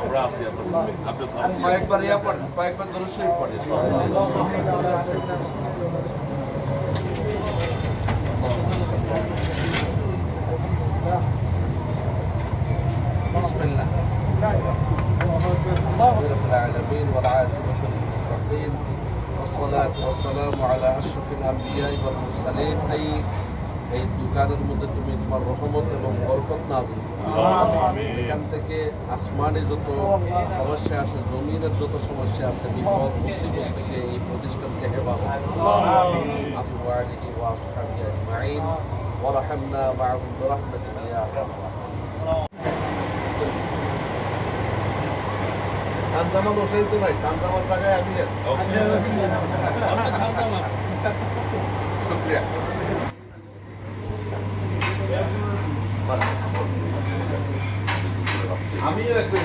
আমরা আছি আপনার আপনি ভাবছি কয়েকবার ইয়া পড়েন কয়েকবার ধরে শরীর পড়ে بسم الله رب العالمين والعاقبة للمتقين والصلاة والسلام على أشرف الأنبياء والمرسلين أي এই দোকানের মধ্যে তুমি তোমার রহমত এবং বরকত নাজিল করো। এখান থেকে আসমানে যত সমস্যা আছে জমিনের যত সমস্যা আছে বিপদ মুসিবত থেকে এই প্রতিষ্ঠানকে হেফাজত আবু আলিহি ওয়া আসহাবিহি আজমাইন ওয়ারহামনা মা'হুম বিরহমাতিকা ইয়া আরহামার কাঞ্জামা বসাই তো ভাই কাঞ্জামার জায়গায় আমি শুক্রিয়া। আমিও একটু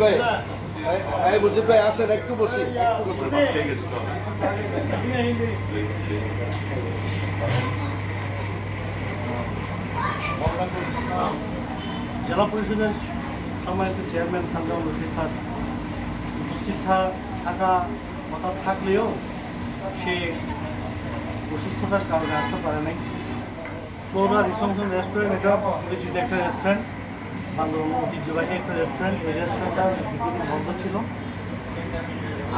ভাই ভাই আসেন বসি। একটু বসি। জেলা পরিষদের সম্মানিত চেয়ারম্যান খানজাম রফি স্যার উপস্থিত থাকা কথা থাকলেও সে অসুস্থতার কারণে আসতে পারে নাই। ফ্লোরা রিসংশন রেস্টুরেন্ট, এটা পরিচিত একটা রেস্টুরেন্ট বান্দরবান ঐতিহ্যবাহী একটা রেস্টুরেন্ট। এই রেস্টুরেন্টটা বন্ধ ছিল।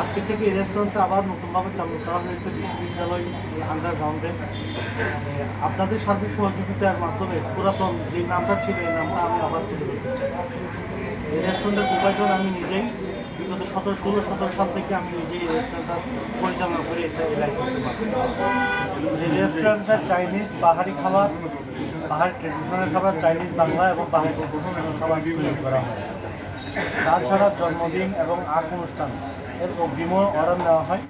আজকে থেকে এই রেস্টুরেন্টটা আবার নতুনভাবে চালু করা হয়েছে বিশ্ববিদ্যালয় আন্ডারগ্রাউন্ডে আপনাদের সার্বিক সহযোগিতার মাধ্যমে পুরাতন যে নামটা ছিল এই নামটা আমি আবার তুলে ধরতে চাই। এই রেস্টুরেন্টের প্রোপাইটর আমি নিজেই বিগত সতেরো, ষোলো, সতেরো সাল থেকে আমি নিজেই রেস্টুরেন্টটা পরিচালনা করে এসে এই লাইসেন্সের মাধ্যমে এই রেস্টুরেন্টটা চাইনিজ পাহাড়ি খাবার পাহাড়ি ট্রেডিশনাল খাবার চাইনিজ বাংলা এবং পাহাড়ি খাবার তৈরি করা হয়। তাছাড়া জন্মদিন এবং আখ অনুষ্ঠান এর অগ্রিমও অর্ডার নেওয়া হয়।